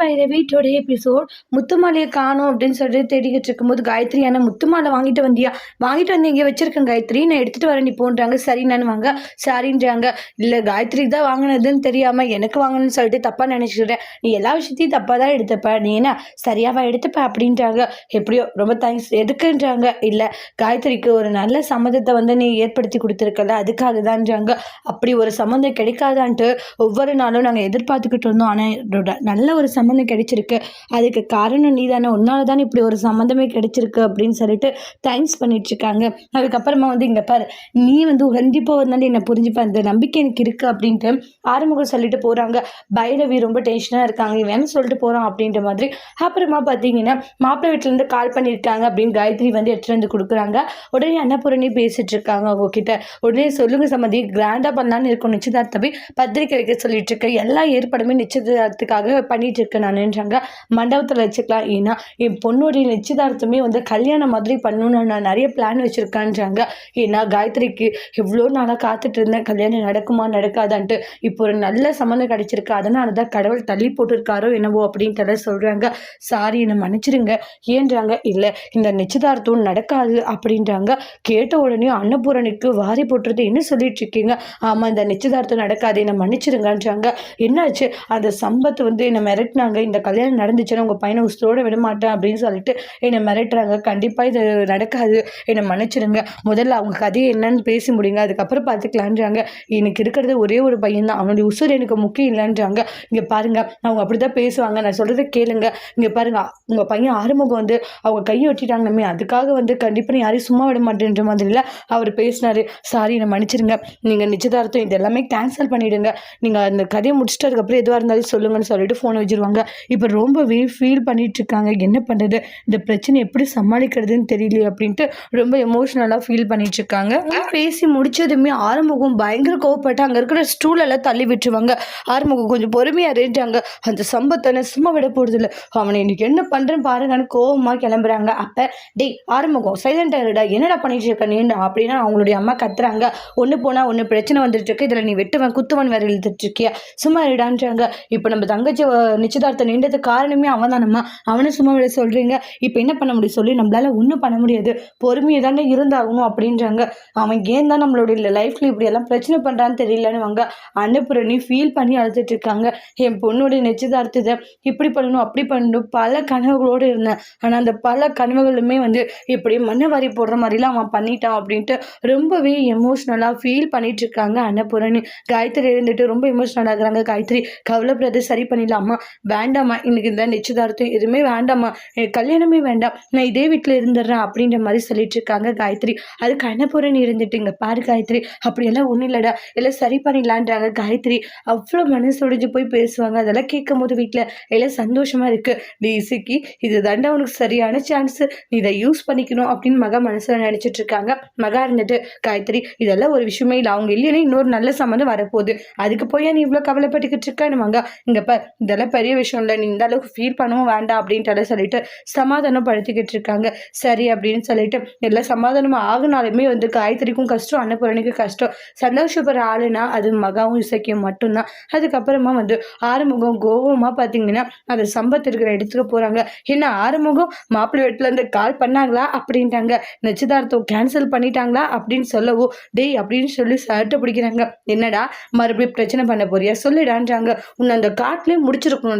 Bhairavi today episode முத்துமாலையை காணும் அப்படின்னு சொல்லிட்டு தேடிக்கிட்டு இருக்கும்போது காயத்ரி ஆனால் முத்துமாலை வாங்கிட்டு வந்தியா? வாங்கிட்டு வந்து இங்கே வச்சிருக்கேன் காயத்ரி. நான் எடுத்துகிட்டு வரேன் நீ போன்றாங்க. சரி வாங்க. சாரின்றாங்க. இல்லை காயத்ரி தான் வாங்கினதுன்னு தெரியாமல் எனக்கு வாங்கணும்னு சொல்லிட்டு தப்பாக நினச்சிக்கிறேன் நீ எல்லா விஷயத்தையும் தப்பாக தான் எடுத்தப்ப. நீ என்ன சரியாவா எடுத்துப்ப? அப்படின்றாங்க. எப்படியோ ரொம்ப தேங்க்ஸ் எதுக்குன்றாங்க? இல்லை காயத்ரிக்கு ஒரு நல்ல சம்மதத்தை வந்து நீ ஏற்படுத்தி கொடுத்துருக்கல. அதுக்காக தான்றாங்க. அப்படி ஒரு சம்மந்தம் கிடைக்காதான்ட்டு ஒவ்வொரு நாளும் நாங்கள் எதிர்பார்த்துக்கிட்டு இருந்தோம். ஆனால் நல்ல ஒரு சம்மந்தம் கிடைச்சிருக்கு. அதுக்கு காரணம் நீ தானே உன்னால தானே இப்படி ஒரு சம்மந்தமே கிடைச்சிருக்கு அப்படின்னு சொல்லிட்டு தேங்க்ஸ் பண்ணிட்டு இருக்காங்க அதுக்கப்புறமா வந்து இங்கே பாரு நீ வந்து கண்டிப்பாக ஒரு என்னை புரிஞ்சுப்பேன் அந்த நம்பிக்கை எனக்கு இருக்குது அப்படின்ட்டு ஆறுமுகம் சொல்லிட்டு போகிறாங்க பைரவி ரொம்ப டென்ஷனாக இருக்காங்க. இவன் சொல்லிட்டு போகிறான் அப்படின்ற மாதிரி அப்புறமா பார்த்தீங்கன்னா மாப்பிள்ளை வீட்டிலேருந்து கால் பண்ணியிருக்காங்க அப்படின்னு காயத்ரி வந்து எடுத்துகிட்டு வந்து கொடுக்குறாங்க. உடனே அன்னபூரணி பேசிட்டு இருக்காங்க உங்ககிட்ட உடனே சொல்லுங்க சம்மதி கிராண்டாக பண்ணலான்னு இருக்கும். நிச்சயதார்த்தமே பத்திரிக்கை வைக்க சொல்லிட்டு இருக்க எல்லா ஏற்பாடுமே நிச்சயதார்த்தத்துக்காக பண்ணிட்டு இருக்கேன் நானுன்றாங்க மண்டபத்தில் வச்சுக்கலாம். ஏன்னா என் பொண்ணுடைய நிச்சயதார்த்தமே வந்து கல்யாணம் மாதிரி பண்ணணும்னு நான் நிறைய பிளான் வச்சுருக்கேன்றாங்க. ஏன்னா காயத்ரிக்கு எவ்வளோ நாளாக காத்துட்டு இருந்தேன். கல்யாணம் நடக்குமா நடக்காதான்ட்டு இப்போ ஒரு நல்ல சம்மந்தம் கிடைச்சிருக்கு. அதனால தான் கடவுள் தள்ளி போட்டிருக்காரோ என்னவோ அப்படின்ட்டு சொல்கிறாங்க சாரி என்னை மன்னிச்சிடுங்க ஏன்றாங்க? இல்லை இந்த நிச்சயதார்த்தம் நடக்காது அப்படின்றாங்க. கேட்ட உடனே அன்னபூரணிக்கு வாரி போட்டுறது என்ன சொல்லிட்டு இருக்கீங்க? ஆமாம் இந்த நிச்சயதார்த்தம் நடக்காது. என்னை மன்னிச்சிடுங்கன்றாங்க என்னாச்சு? அந்த சம்பத் வந்து என்னை நாங்கள் இந்த கல்யாணம் நடந்துச்சுன்னா உங்கள் பையனை உசுரோட விட மாட்டேன் அப்படின்னு சொல்லிட்டு என்னை மிரட்டுறாங்க. கண்டிப்பாக இது நடக்காது. என்னை மன்னிச்சிடுங்க. முதல்ல அவங்க கதையை என்னன்னு பேசி முடியுங்க அதுக்கப்புறம் பார்த்துக்கலான்றாங்க எனக்கு இருக்கிறது ஒரே ஒரு பையன் தான் அவனுடைய உசுர் எனக்கு முக்கியம் இல்லைன்றாங்க. இங்கே பாருங்கள் அவங்க அப்படி தான் பேசுவாங்க. நான் சொல்கிறத கேளுங்க. இங்கே பாருங்கள் உங்கள் பையன் ஆறுமுகம் வந்து அவங்க கையை ஒட்டிட்டாங்கமே அதுக்காக வந்து கண்டிப்பாக யாரையும் சும்மா விட மாட்டேன்ற மாதிரில அவர் பேசினார். சாரி. என்னை மன்னிச்சிருங்க நீங்கள் நிச்சயதார்த்தம் இது எல்லாமே கேன்சல் பண்ணிவிடுங்க நீங்கள் அந்த கதையை முடிச்சுட்டு அதுக்கப்புறம் எதுவாக இருந்தாலும் சொல்லுங்கன்னு சொல்லிட்டு ஃபோனை வச்சிருவாங்க. இப்போ ரொம்பவே ஃபீல் பண்ணிட்டு இருக்காங்க என்ன பண்ணுறது இந்த பிரச்சனை எப்படி சமாளிக்கிறதுன்னு தெரியலையே அப்படின்ட்டு ரொம்ப எமோஷ்னலாக ஃபீல் பண்ணிட்டு இருக்காங்க பேசி முடிச்சதுமே ஆறுமுகம் பயங்கர கோவப்பட்டு அங்கே இருக்கிற ஸ்டூலெல்லாம் தள்ளி விட்டுருவாங்க. ஆறுமுகம் கொஞ்சம் பொறுமையாக இருந்துட்டாங்க. அந்த சம்பத்தனை சும்மா விட போகிறதில்ல அவனை இன்னைக்கு என்ன பண்ணுறேன்னு பாருங்கன்னு கோவமாக கிளம்புறாங்க. அப்போ டேய் ஆறுமுகம் சைலண்ட் ஆகிடுடா என்னடா பண்ணிட்டு இருக்க நீ? அப்படின்னா அவங்களுடைய அம்மா கத்துறாங்க. ஒன்று போனால் ஒன்று பிரச்சனை வந்துட்டு இருக்கு இதில் நீ வெட்டுவன் குத்துவன் வேறு இழுத்துட்டு இருக்கியா? சும்மா இருடான்றாங்க. இப்போ நம்ம தங்கச்சி நிச்சயம் சித்தார்த்தன் நின்றது காரணமே அவன் தானம்மா அவனை சும்மா விட சொல்கிறீங்க இப்போ என்ன பண்ண முடியும் சொல்லி? நம்மளால ஒன்றும் பண்ண முடியாது. பொறுமையை தானே இருந்தாகணும் அப்படின்றாங்க. அவன் ஏன் தான் நம்மளுடைய லைஃப்ல இப்படி எல்லாம் பிரச்சனை பண்ணுறான்னு தெரியலன்னு வாங்க. அன்னபுரணி ஃபீல் பண்ணி அழுதுட்டு இருக்காங்க. என் பொண்ணுடைய நிச்சயதார்த்தத்தை இப்படி பண்ணணும் அப்படி பண்ணணும் பல கனவுகளோடு இருந்தேன். ஆனால் அந்த பல கனவுகளுமே வந்து இப்படி மண்ணை வாரி போடுற மாதிரிலாம் அவன் பண்ணிட்டான் அப்படின்ட்டு ரொம்பவே எமோஷ்னலாக ஃபீல் பண்ணிட்டு இருக்காங்க அன்னபூரணி காயத்ரி இருந்துட்டு ரொம்ப எமோஷ்னல் ஆகுறாங்க காயத்ரி கவலைப்படுறது சரி பண்ணிடலாமா வேண்டாம்மா எனக்கு இந்த நிச்சயதார்த்தம் எதுவுமே வேண்டாம்மா எனக்கு கல்யாணமே வேண்டாம் நான் இதே வீட்டில் இருந்துடுறேன் அப்படின்ற மாதிரி சொல்லிட்டு இருக்காங்க காயத்ரி. அதுக்கு கண்ணபுரன் இருந்துட்டு இங்கே பாரு காயத்ரி அப்படியெல்லாம் ஒன்றும் இல்லைடா எல்லாம் சரி பண்ணிடலான்றாங்க காயத்ரி. அவ்வளோ மனசு உடைஞ்சு போய் பேசுவாங்க அதெல்லாம் கேட்கும் போது வீட்டில் எல்லாம் சந்தோஷமா இருக்கு. நீ இசுக்கி இது தாண்டா உனக்கு சரியான சான்ஸ் நீ இதை யூஸ் பண்ணிக்கணும் அப்படின்னு மகா மனசில் நினைச்சிட்டு இருக்காங்க. மகா இருந்துட்டு காயத்ரி இதெல்லாம் ஒரு விஷயமே இல்லை அவங்க இல்லைன்னா இன்னொரு நல்ல சம்மந்தம் வரப்போகுது. அதுக்கு போய் நீ இவ்வளோ கவலைப்பட்டுக்கிட்டு இருக்கான்னு மகா இங்கே இதெல்லாம் பெரிய விஷயம் இல்லை நீ இந்த அளவுக்கு ஃபீல் பண்ணவும் வேண்டாம் அப்படின்ட்டு சொல்லிட்டு சமாதானம் படுத்திக்கிட்டு இருக்காங்க சரி அப்படின்னு சொல்லிட்டு எல்லாம் சமாதானம் ஆகுனாலுமே வந்து காயத்ரிக்கும் கஷ்டம் அன்னபூரணிக்கும் கஷ்டம். சந்தோஷப்படுற ஆளுனா அது மகாவும் இசைக்கும் மட்டும்தான். அதுக்கப்புறமா வந்து ஆறுமுகம் கோவமாக பார்த்தீங்கன்னா அந்த சம்பத் இருக்கிற இடத்துக்கு போகிறாங்க என்ன ஆறுமுகம்? மாப்பிள்ளை வீட்டிலேருந்து கால் பண்ணாங்களா? அப்படின்ட்டாங்க. நிச்சயதார்த்தம் கேன்சல் பண்ணிட்டாங்களா? அப்படின்னு சொல்லவும் டேய் அப்படின்னு சொல்லி சட்டை பிடிக்கிறாங்க. என்னடா மறுபடியும் பிரச்சனை பண்ண போறியா? சொல்லிடான்றாங்க. உன்னை அந்த காட்டிலே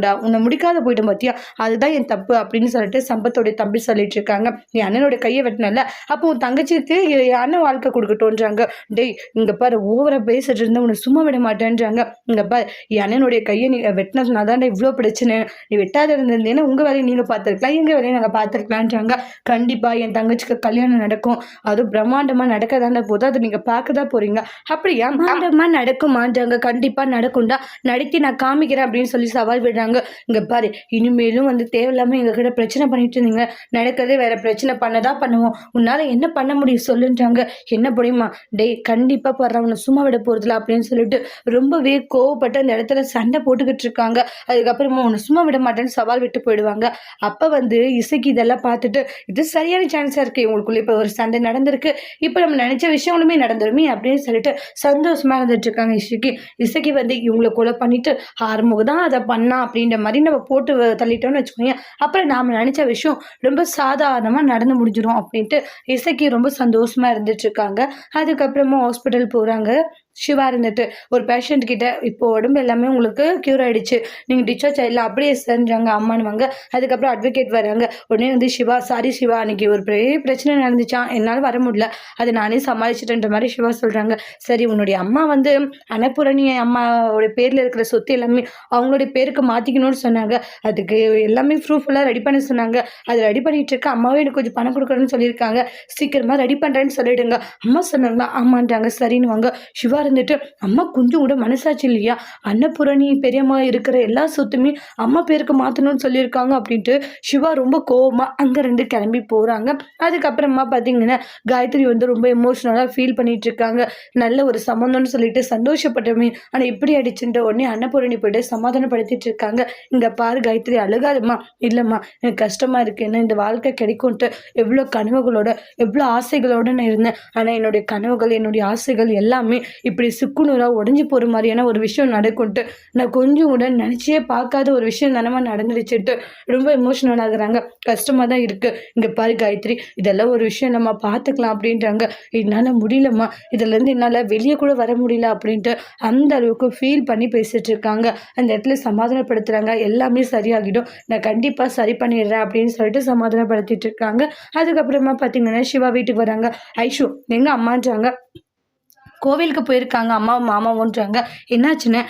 முடிச்சிருக்கணும்டா உன்னை முடிக்காத போயிட்டு பார்த்தியா அதுதான் என் தப்பு அப்படின்னு சொல்லிட்டு சம்பத்தோடைய தம்பி சொல்லிட்டு இருக்காங்க. நீ அண்ணனோட கையை வெட்டினல அப்போ உன் தங்கச்சிக்கு என் அண்ணன் வாழ்க்கை கொடுக்கட்டும்ன்றாங்க. டேய் இங்க பாரு ஓவரா பேசிட்டு இருந்தா உன்னை சும்மா விட மாட்டேன்றாங்க. இங்கே பாரு என் அண்ணனுடைய கையை நீ வெட்டினதுனால தான் இவ்வளோ பிரச்சனை. நீ வெட்டாத இருந்திருந்தேன்னா உங்க வேலையை நீங்கள் பார்த்துருக்கலாம் எங்க வேலையை நாங்கள் பார்த்துருக்கலான்றாங்க. கண்டிப்பா என் தங்கச்சிக்கு கல்யாணம் நடக்கும். அதுவும் பிரம்மாண்டமா நடக்க தானே போதும். அது நீங்க பார்க்க தான் போறீங்க. அப்படியா? பிரம்மாண்டமா நடக்குமான்றாங்க. கண்டிப்பா நடக்கும்டா. நடத்தி நான் காமிக்கிறேன் அப்படின்னு சொல்லி சவால் விடுறாங்க. இங்கே பாரு இனிமேலும் வந்து தேவையில்லாமல் எங்கள் கிட்ட பிரச்சனை பண்ணிட்டு இருந்தீங்க. நடக்கிறதே வேற பிரச்சனை. பண்ணதான் பண்ணுவோம். உன்னால் என்ன பண்ண முடியும் சொல்லுன்றாங்க. என்ன புரியுமா? டேய் கண்டிப்பாக போடுறவனை சும்மா விட போகிறதுல அப்படின்னு சொல்லிட்டு ரொம்பவே கோவப்பட்டு அந்த இடத்துல சண்டை போட்டுக்கிட்டு இருக்காங்க. அதுக்கப்புறமா உன்னை சும்மா விட மாட்டேன்னு சவால் விட்டு போயிடுவாங்க. அப்போ வந்து இசைக்கு இதெல்லாம் பார்த்துட்டு இது சரியான சான்ஸாக இருக்குது இவங்களுக்குள்ளே இப்போ ஒரு சண்டை நடந்திருக்கு. இப்போ நம்ம நினச்ச விஷயங்களுமே நடந்துருமே அப்படின்னு சொல்லிட்டு சந்தோஷமாக இருந்துட்டு இருக்காங்க இசைக்கு. இசைக்கு வந்து இவங்களை கொலை பண்ணிட்டு ஆறுமுக தான் அதை பண்ணா அப்படின்னு அப்படின்ற மாதிரி நம்ம போட்டு வ- தள்ளிட்டோம்னு வச்சுக்கோங்க. அப்புறம் நாம் நினச்ச விஷயம் ரொம்ப சாதாரணமாக நடந்து முடிஞ்சிடும் அப்படின்ட்டு இசைக்கு ரொம்ப சந்தோஷமாக இருந்துட்டு இருக்காங்க. அதுக்கப்புறமா ஹாஸ்பிட்டல் போகிறாங்க ஷிவா இருந்துட்டு ஒரு பேஷண்ட் கிட்ட இப்போ உடம்பு எல்லாமே உங்களுக்கு க்யூர் ஆயிடுச்சு. நீங்கள் டிஸ்சார்ஜ் ஆயிடலாம் அப்படியே செஞ்சாங்க அம்மானுவாங்க அதுக்கப்புறம் அட்வொகேட் வராங்க. உடனே வந்து சிவா சாரி சிவா அன்னைக்கு ஒரு பெரிய பிரச்சனை நடந்துச்சான் என்னால் வர முடியல. அதை நானே சமாளிச்சிட்டேன்ற மாதிரி சிவா சொல்கிறாங்க சரி உன்னுடைய அம்மா வந்து அன்னபூரணி அம்மாவோட பேரில் இருக்கிற சொத்து எல்லாமே அவங்களுடைய பேருக்கு மாற்றிக்கணும்னு சொன்னாங்க. அதுக்கு எல்லாமே ப்ரூஃபெல்லாம் ரெடி பண்ண சொன்னாங்க. அதை ரெடி பண்ணிட்டு இருக்க அம்மாவே எனக்கு கொஞ்சம் பணம் கொடுக்குறேன்னு சொல்லியிருக்காங்க. சீக்கிரமாக ரெடி பண்ணுறேன்னு சொல்லிடுங்க. அம்மா சொன்னாங்களா ஆமான்றாங்க சரின்னு வாங்க சிவா இருந்துட்டு அம்மா கொஞ்சம் கூட மனசாட்சி இல்லையா? அன்னபூரணி பெரியம்மா இருக்கிற எல்லா சொத்துமே அம்மா பேருக்கு மாற்றணும்னு சொல்லியிருக்காங்க அப்படின்ட்டு சிவா ரொம்ப கோவமாக அங்கேருந்து கிளம்பி போகிறாங்க அதுக்கப்புறமா பார்த்தீங்கன்னா காயத்ரி வந்து ரொம்ப எமோஷ்னலாக ஃபீல் பண்ணிட்டு இருக்காங்க. நல்ல ஒரு சம்மந்தம்னு சொல்லிட்டு சந்தோஷப்பட்டமே. ஆனால் இப்படி அடிச்சுன்ற உடனே அன்னபூரணி போயிட்டு சமாதானப்படுத்திட்டு இருக்காங்க. இங்கே பாரு காயத்ரி அழுகாதம்மா. இல்லைம்மா எனக்கு கஷ்டமாக இருக்கு. என்ன இந்த வாழ்க்கை கிடைக்கும்ட்டு எவ்வளோ கனவுகளோட எவ்வளோ ஆசைகளோட நான் இருந்தேன். ஆனால் என்னுடைய கனவுகள் என்னுடைய ஆசைகள் எல்லாமே இப்படி சுக்குநூறாக உடஞ்சி போகிற மாதிரியான ஒரு விஷயம் நடக்கும்ட்டு நான் கொஞ்சம் கூட நினச்சே பார்க்காத ஒரு விஷயம் தானே நடந்துடுச்சுட்டு ரொம்ப எமோஷனல் ஆகுறாங்க கஷ்டமாக தான் இருக்குது இங்கே பாரு காயத்ரி இதெல்லாம் ஒரு விஷயம் நம்ம பார்த்துக்கலாம் அப்படின்றாங்க. என்னால் முடியலம்மா. இதுலேருந்து என்னால் வெளியே கூட வர முடியல அப்படின்ட்டு அந்த அளவுக்கு ஃபீல் பண்ணி பேசிட்டு இருக்காங்க. அந்த இடத்துல சமாதானப்படுத்துகிறாங்க எல்லாமே சரியாகிடும். நான் கண்டிப்பாக சரி பண்ணிடுறேன் அப்படின்னு சொல்லிட்டு சமாதானப்படுத்திட்டு இருக்காங்க. அதுக்கப்புறமா பார்த்தீங்கன்னா சிவா வீட்டுக்கு வராங்க. ஐஷு எங்கள் அம்மான்றாங்க. கோவிலுக்கு போயிருக்காங்க அம்மாவும் மாமாவோன்றாங்க. என்னாச்சுன்னு?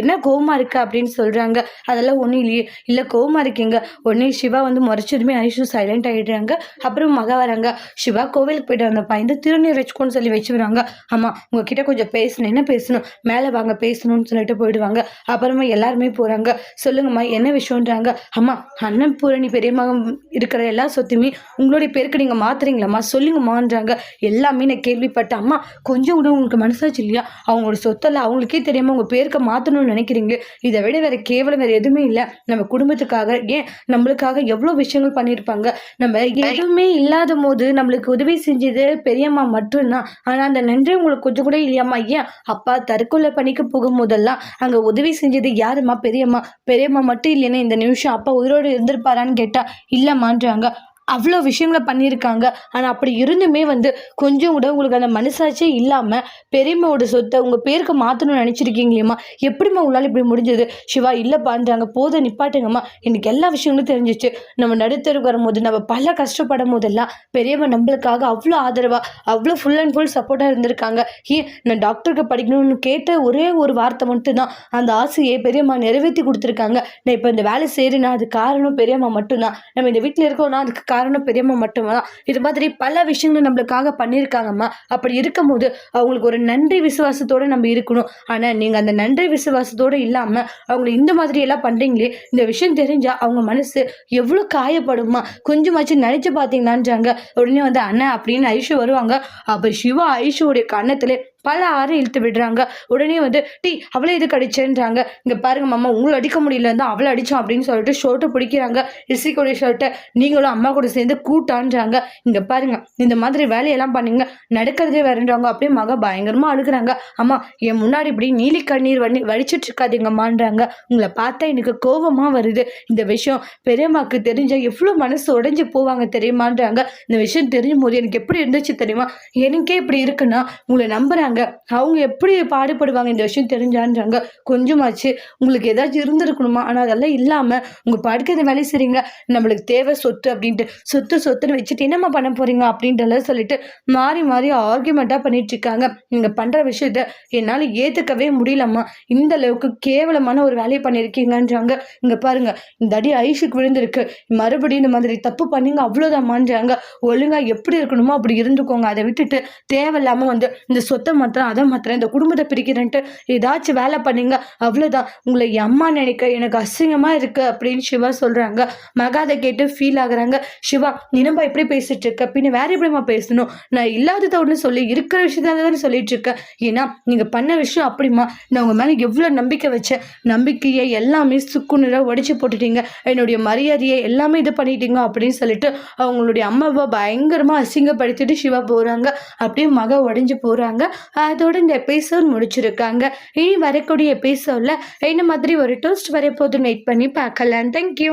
என்ன கோவமா இருக்கு அப்படின்னு சொல்கிறாங்க அதெல்லாம் ஒன்றும் இல்லையே. இல்லை கோவமா இருக்கீங்க. உடனே சிவா வந்து முறைச்சதுமே ஐஷு சைலண்ட் ஆகிடுறாங்க அப்புறம் மக வராங்க. சிவா கோவிலுக்கு போயிட்டு வந்த பயந்து திருநீர் வச்சுக்கோன்னு சொல்லி வச்சுக்கிறாங்க. ஆமாம் உங்ககிட்ட கொஞ்சம் பேசணும். என்ன பேசணும்? மேலே வாங்க பேசணும்னு சொல்லிட்டு போயிடுவாங்க. அப்புறமா எல்லாருமே போகிறாங்க சொல்லுங்கம்மா என்ன விஷயம்ன்றாங்க. அம்மா அண்ணன் பூரணி பெரியம்மா இருக்கிற எல்லா சொத்துமே உங்களுடைய பேருக்கு நீங்கள் மாத்துறீங்களாம்மா? சொல்லுங்கம்மான்றாங்க. எல்லாமே நான் கேள்விப்பட்டேன். அம்மா கொஞ்சம் கூட உங்களுக்கு மனசாச்சு இல்லையா? அவங்களோட சொத்தெல்லாம் அவங்களுக்கே தெரியாமல் உங்கள் பேருக்கு மாற்றணும்னு நினைக்கிறீங்க. இதை விட வேறு கேவலம் வேறு எதுவுமே இல்லை. நம்ம குடும்பத்துக்காக ஏன் நம்மளுக்காக எவ்வளோ விஷயங்கள் பண்ணியிருப்பாங்க? நம்ம எதுவுமே இல்லாத போது நம்மளுக்கு உதவி செஞ்சது பெரியம்மா மட்டும்தான். ஆனால் அந்த நன்றி உங்களுக்கு கொஞ்சம் கூட இல்லையாம்மா? ஏன்? அப்பா தற்கொலை பண்ணிக்க போகும்போதெல்லாம் அங்கே உதவி செஞ்சது யாரும்மா? பெரியம்மா. பெரியம்மா மட்டும் இல்லைன்னா இந்த நிமிஷம் அப்பா உயிரோடு இருந்திருப்பாரான்னு கேட்டால் இல்லைம்மான்றாங்க. அவ்வளோ விஷயங்களை பண்ணியிருக்காங்க ஆனால் அப்படி இருந்துமே வந்து கொஞ்சம் கூட உங்களுக்கு அந்த மனசாட்சியே இல்லாமல் பெரியம்மாவோட சொத்தை உங்கள் பேருக்கு மாற்றணும்னு நினச்சிருக்கீங்களேம்மா? எப்படிம்மா உங்களால் இப்படி முடிஞ்சது? சிவா இல்லைப்பான்றாங்க. போத நிப்பாட்டுங்கம்மா. எனக்கு எல்லா விஷயங்களும் தெரிஞ்சிச்சு. நம்ம நடுத்தருக்கு வரும்போது நம்ம பல கஷ்டப்படும் போதெல்லாம் பெரியம்மா நம்மளுக்காக அவ்வளோ ஆதரவாக அவ்வளோ ஃபுல் அண்ட் ஃபுல் சப்போர்ட்டாக இருந்திருக்காங்க. ஏன் நான் டாக்டருக்கு படிக்கணும்னு கேட்ட ஒரே ஒரு வார்த்தை மட்டும்தான். அந்த ஆசையை பெரியம்மா நிறைவேற்றி கொடுத்துருக்காங்க. நான் இப்போ இந்த வேலை செய்கிறேன்னா அது காரணம் பெரியம்மா மட்டும்தான். நம்ம இந்த வீட்டில் இருக்கோம்னா அதுக்கு காரணம் காரணம் பெரியம்மா மட்டும்தான். இது மாதிரி பல விஷயங்கள் நம்மளுக்காக பண்ணியிருக்காங்கம்மா. அப்படி இருக்கும்போது அவங்களுக்கு ஒரு நன்றி விசுவாசத்தோடு நம்ம இருக்கணும். ஆனால் நீங்கள் அந்த நன்றி விசுவாசத்தோடு இல்லாமல் அவங்களை இந்த மாதிரி எல்லாம் பண்ணுறீங்களே இந்த விஷயம் தெரிஞ்சால் அவங்க மனசு எவ்வளோ காயப்படுமா கொஞ்சமாச்சும் நினச்சி பார்த்தீங்களான்றாங்க உடனே வந்து அண்ணன் அப்படின்னு ஐஷு வருவாங்க. அப்போ சிவா ஐஷுவோடைய கன்னத்தில் பல ஆறு இழுத்து விடுறாங்க. உடனே வந்து டீ அவளே இது அடிச்சேன்றாங்க? இங்கே பாருங்க மாமா உங்களை அடிக்க முடியல தான் அவளை அடித்தோம் அப்படின்னு சொல்லிட்டு ஷர்ட்டை பிடிக்கிறாங்க. இசிக்கோடைய ஷர்ட்டை நீங்களும் அம்மா கூட சேர்ந்து கூட்டான்றாங்க. இங்கே பாருங்க இந்த மாதிரி வேலையெல்லாம் பண்ணீங்க நடக்கிறதே வரன்றவங்க அப்படியே மக பயங்கரமாக அழுகுறாங்க. அம்மா என் முன்னாடி இப்படி நீலி கண்ணீர் வண்ணி வடிச்சிட்டு இருக்காதீங்கம்மான்றாங்க. உங்களை பார்த்தா எனக்கு கோபமாக வருது. இந்த விஷயம் பெரியம்மாக்கு தெரிஞ்சால் எவ்வளோ மனசு உடைஞ்சு போவாங்க தெரியுமான்றாங்க. இந்த விஷயம் தெரியும் போது எனக்கு எப்படி இருந்துச்சு தெரியுமா? எனக்கே இப்படி இருக்குன்னா உங்களை நம்புறாங்க. அவங்க எப்படி பாடுபடுவாங்க இந்த விஷயம் தெரிஞ்சான்றாங்க. கொஞ்சமாச்சு உங்களுக்கு ஏதாச்சும் இருந்திருக்கணுமா? ஆனால் அதெல்லாம் இல்லாமல் உங்கள் பாட்டுக்கு வேலை வேலையை செய்றீங்க. நம்மளுக்கு தேவை சொத்து அப்படின்ட்டு. சொத்து சொத்துன்னு வச்சுட்டு என்னம்மா பண்ண போறீங்க அப்படின்றலாம் சொல்லிட்டு மாறி மாறி ஆர்கியூமெண்ட்டாக பண்ணிட்டு இருக்காங்க நீங்கள் பண்ணுற விஷயத்த என்னால் ஏற்றுக்கவே முடியலம்மா. இந்த அளவுக்கு கேவலமான ஒரு வேலையை பண்ணியிருக்கீங்கன்றாங்க. இங்கே பாருங்க இந்த அடி ஐஷுக்கு விழுந்திருக்கு. மறுபடியும் இந்த மாதிரி தப்பு பண்ணீங்க அவ்வளோதான்மான்றாங்க ஒழுங்காக எப்படி இருக்கணுமோ அப்படி இருந்துக்கோங்க. அதை விட்டுட்டு தேவையில்லாமல் வந்து இந்த சொத்தை மாத்திரம் அதை மாத்திரம் இந்த குடும்பத்தை பிரிக்கிறேன்ட்டு ஏதாச்சும் வேலை பண்ணீங்க அவ்வளோதான் உங்களை அம்மா நினைக்க எனக்கு அசிங்கமாக இருக்கு அப்படின்னு சிவா சொல்கிறாங்க மகாதை கேட்டு ஃபீல் ஆகுறாங்க. சிவா நினம்பா எப்படி பேசிட்டு இருக்க? பின்ன வேற எப்படிம்மா பேசணும்? நான் இல்லாததை ஒன்று சொல்லி இருக்கிற விஷயத்த தானே சொல்லிட்டு இருக்கேன் ஏன்னா நீங்கள் பண்ண விஷயம் அப்படிமா நான் உங்கள் மேலே எவ்வளோ நம்பிக்கை வச்சேன். நம்பிக்கையை எல்லாமே சுக்குநூறாக உடைச்சு போட்டுட்டீங்க. என்னுடைய மரியாதையை எல்லாமே இது பண்ணிட்டீங்க அப்படின்னு சொல்லிட்டு அவங்களுடைய அம்மாவை பயங்கரமாக அசிங்கப்படுத்திட்டு சிவா போகிறாங்க அப்படியே மக உடைஞ்சு போகிறாங்க அதோட இந்த எபிசோட் முடிச்சிருக்காங்க. இனி வரக்கூடிய எபிசோடில் என்ன மாதிரி ஒரு டோஸ்ட் வரப்போகுதுன்னு வெயிட் பண்ணி பார்க்கலாம். தேங்க்யூ